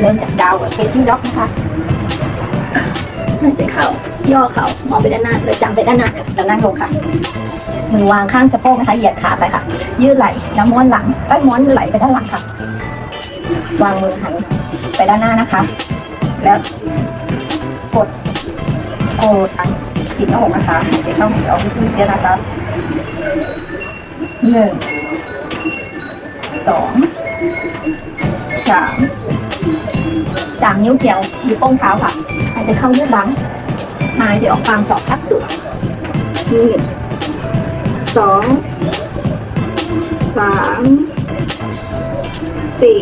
เริ่มจากดาวกับเคสที่ล็อกนะคะหายใจเข้าย่อเข่ามองไปด้านหน้าเลยจังไปด้านหน้าค่ะแล้วนั่งลงค่ะ มือวางข้างสะโพกนะคะเหยียดขาไปค่ะ ยืดไหล่แล้วม้วนหลังใต้ม้วนไหล่ไปด้านหลังค่ะ วางมือหันไปด้านหน้านะคะ แล้วกดโกทันติดหน้าอกนะคะหายใจเข้าหายใจออกที่เดียวนะคะหนึ่งสองสาม สามนิ้วเกี่ยวอยู่วโป้งเท้าค่ะหายใจเข้ายืดหลังหายใจออกกลางสองทับตุดหนึ่งสองสามสี่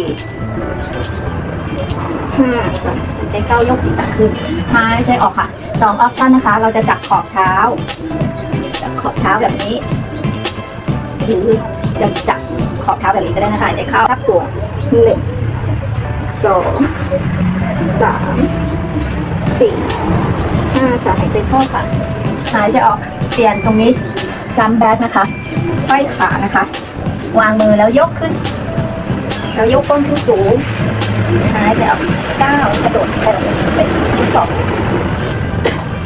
ห้าหายใจเข้ายกศีรษะขึ้นหายใจออกค่ะสองออปชั่นนะคะ เราจะจับขอบเท้า จับขอบเท้าแบบนี้หรือจะจับขอบเท้าแบบนี้ก็ได้นะคะหายใจเข้าทับตัวหนึ่ง สองสามสี่ห้าค่ะหายใจเข้าค่ะหายใจออกเปลี่ยนตรงนี้จัมแบ็คนะคะไขว้ขานะคะ วางมือแล้วยกขึ้นแล้วยกก้นขึ้นสูงหายใจออกก้ากระโดดกระโดดไปที่สอง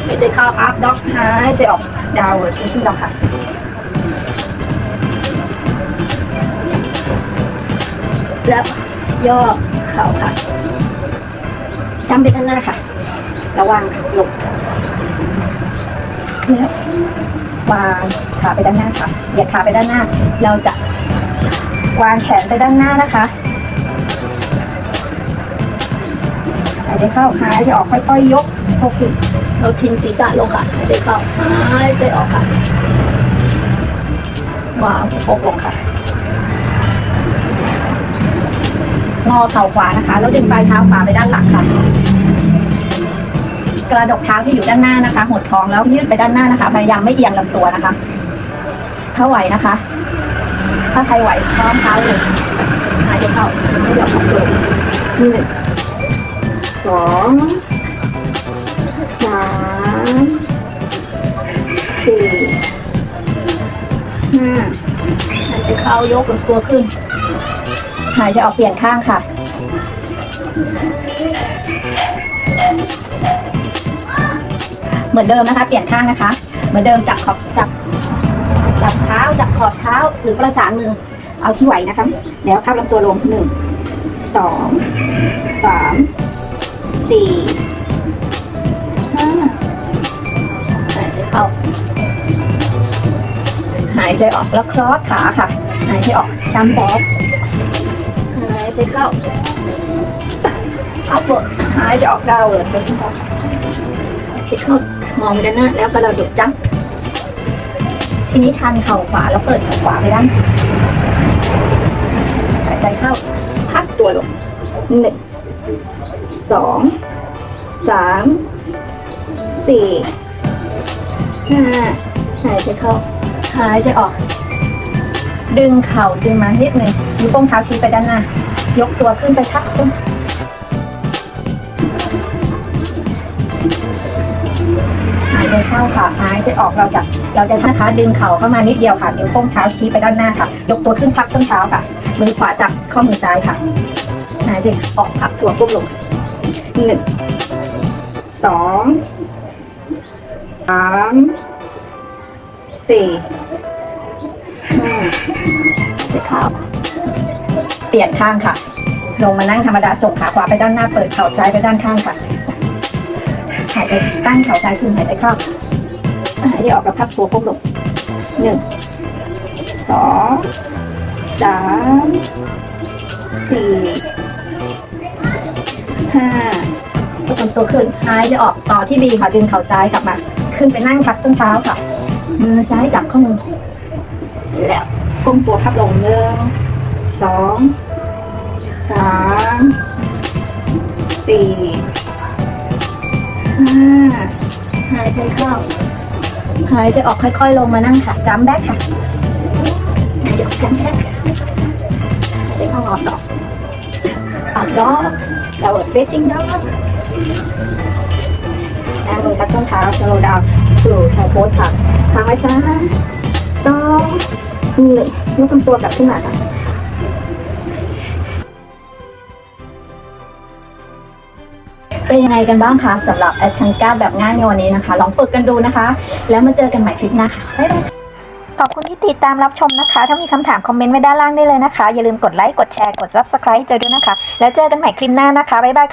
หายใจเข้าอัพด็อกหายใจออกดาวเวิร์ดขึ้นด็อกค่ะแล้วย่อ ข่าค่ะจำไปด้านหน้าค่ะ ระวังหลงแล้ววางขาไปด้านหน้าค่ะเหยียดขาไปด้านหน้า เราจะวางแขนไปด้านหน้านะคะหายใจเข้าหายใจออกค่อยๆยกพกขึ้นเราทิ้งศีรษะลงค่ะหายใจเข้าหายใจออกค่ะวางโพกลงค่ะ งอเข่าขวานะคะ แล้วดึงปลายเท้าขวาไปด้านหลังค่ะ กระดกเท้าที่อยู่ด้านหน้านะคะ หดท้องแล้วยืดไปด้านหน้านะคะ พยายามไม่เอียงลำตัวนะคะ ถ้าไหวนะคะ ถ้าใครไหวพร้อมเท้าเลยหายใจเข้าไม่ยอมขับตัวหนึ่งสองสามสี่ห้าหายใจเข้ายกลำตัวขึ้น หายใจออกเปลี่ยนข้างค่ะ เหมือนเดิมนะคะ เปลี่ยนข้างนะคะ เหมือนเดิมจับขอบจับจับเท้าจับขอบเท้าหรือประสานมือ เอาที่ไหวนะคะ แล้วเข้าลำตัวลงหนึ่งสองสามสี่ห้าหายใจเข้าหายใจออกแล้วคลอสขาค่ะ หายใจออกจัมแบ็ คหายใจเข้าเอาปวดหายใจออกดาวเลยไปที่ท้องหายใจเข้ามองไปด้านหน้าแล้วก็เราดุจังทีนี้ชันเข่าขวาแล้วเปิดเข่าขวาไปด้านหายใจเข้าพักตัวลงหนึ่งสองสามสี่ห้าหายใจเข้าหายใจออก ดึงเข่าดึงมานิดหนึ่งนิ้วโป้งเท้าชี้ไปด้านหน้า ยกตัวขึ้นไปทักส้นหายใจเข้าค่ะหายใจออกเราจะเราจะนะคะดึงเข่าเข้ามานิดเดียวค่ะนิ้วโป้งเท้าชี้ไปด้านหน้าค่ะ ยกตัวขึ้นพักส้นเท้าค่ะ มือขวาจับข้อมือซ้ายค่ะหายใจออกพักตัวก้มลงหนึ่งสองสามสี่ห้าเข้า เปลี่ยนข้างค่ะ ลงมานั่งธรรมดาส่งขาขวาไปด้านหน้าเปิดเข่าซ้ายไปด้านข้างค่ะหายใจตั้งเข่าซ้ายขึ้นหายใจเข้าหายใจออกกระพับตัวก้มลงหนึ่งสองสามสี่ห้ายกลำตัวขึ้นหายใจออกต่อที่ดีค่ะดึงเข่าซ้ายกลับมา ขึ้นไปนั่งพักส้นเท้าค่ะมือซ้ายจับข้อมือแล้วก้มตัวพับลงหนึ่ง สองสามสี่ห้าหายใจเข้าหายใจออกค่อยๆลงมานั่งค่ะจัมแบ็คค่ะหายใจออกจัมแบ็คหายใจเข้างอต่อปัดดอกเราเฟซซิ่งดอกนั่งลงทับส้นเท้าสโลดาวสู่ชายโพสค่ะค้างไว้ซ้ายสองหนึ่งยกตัวกลับขึ้นมาค่ะ เป็นยังไงกันบ้างคะสำหรับแอดชังก้าแบบง่ายในวันนี้นะคะ ลองฝึกกันดูนะคะ แล้วมาเจอกันใหม่คลิปหน้าค่ะบ๊ายบายขอบคุณที่ติดตามรับชมนะคะ ถ้ามีคำถามคอมเมนต์ไว้ด้านล่างได้เลยนะคะ อย่าลืมกดไลค์ กดแชร์ กด subscribe เจอด้วยนะคะ แล้วเจอกันใหม่คลิปหน้านะคะ บ๊ายบาย